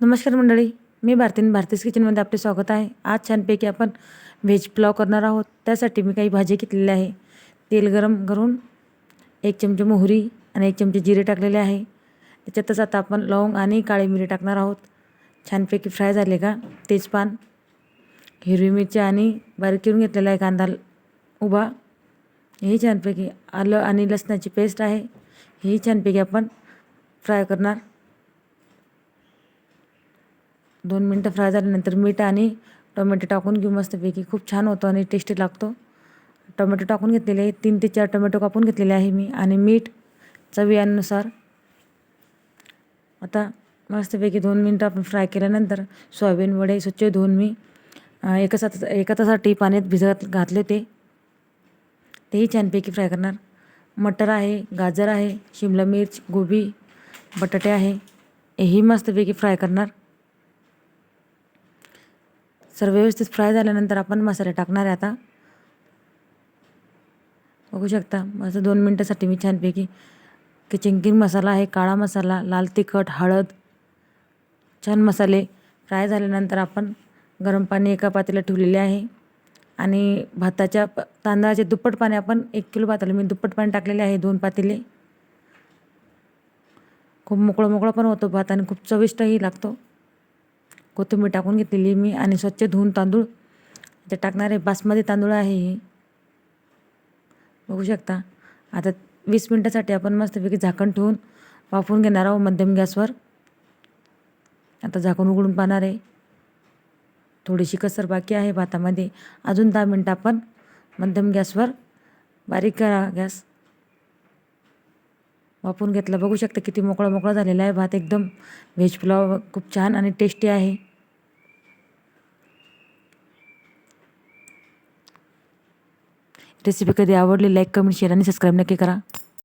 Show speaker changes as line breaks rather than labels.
नमस्कार मंडळी मी भारतीन भारतीस किचनमध्ये आपले स्वागत आहे. आज छानपैकी आपण व्हेज पुलाव करणार आहोत. त्यासाठी मी काही भाजी घेतलेली आहे. तेल गरम करून एक चमचे मोहरी आणि एक चमचे जिरे टाकलेले आहे. त्याच्यातच आता आपण लवंग आणि काळी मिरी टाकणार आहोत. छानपैकी फ्राय झाले का? तेजपान हिरवी मिरची आणि बारीक चिरून घेतलेला आहे कांदा उभा. हे छानपैकी आलं आणि लसणाची पेस्ट आहे. ही छानपैकी आपण फ्राय करणार. दोन मिनटं फ्राय झाल्यानंतर मीठ आणि टोमॅटो टाकून घेऊ मस्तपैकी. खूप छान होतो आणि टेस्टी लागतो. टोमॅटो टाकून घेतलेले आहे तीन ते चार टोमॅटो कापून घेतलेले आहे मी आणि मीठ चवीनुसार. आता मस्तपैकी दोन मिनटं आपण फ्राय केल्यानंतर सोयाबीन वडे स्वच्छ धुवून मी एका सात एका तासाठी पाण्यात भिजत घातले होते. तेही छानपैकी फ्राय करणार. मटर आहे गाजर आहे शिमला मिर्च गोबी बटाटे आहे. हेही मस्तपैकी फ्राय करणार. सर्व व्यवस्थित फ्राय झाल्यानंतर आपण मसाले टाकणार आहे आता. बघू शकता माझं दोन मिनटासाठी मी छानपैकी की चिंकिंग मसाला आहे काळा मसाला लाल तिखट हळद छान मसाले फ्राय झाल्यानंतर आपण गरम पाणी एका पातीला ठेवलेले आहे. आणि भाताच्या प तांदळाचे दुप्पट पाणी आपण एक किलो भाताला मी दुप्पट पाणी टाकलेले आहे दोन पातेले. खूप मोकळं मोकळं पण होतो भात आणि खूप चविष्टही लागतो. कोथिंबीर टाकून घेतलेली मी आणि स्वच्छ धुवून तांदूळ. ते टाकणारे बासमती तांदूळ आहे हे. बघू शकता. आता वीस मिनटासाठी आपण मस्तपैकी झाकण ठेवून वाफवून घेणार आहोत मध्यम गॅसवर. आता झाकण उघडून पाहणार आहे. थोडीशी कसर बाकी आहे भातामध्ये. अजून दहा मिनटं आपण मध्यम गॅसवर बारीक करा गॅस. वापरून घेतला. बघू शकता किती मोकळा मोकळा झालेला आहे भात एकदम. व्हेज पुलाव खूप छान आणि टेस्टी आहे. रेसिपी कधी आवडली लाईक कमेंट शेअर आणि सबस्क्राईब नक्की करा.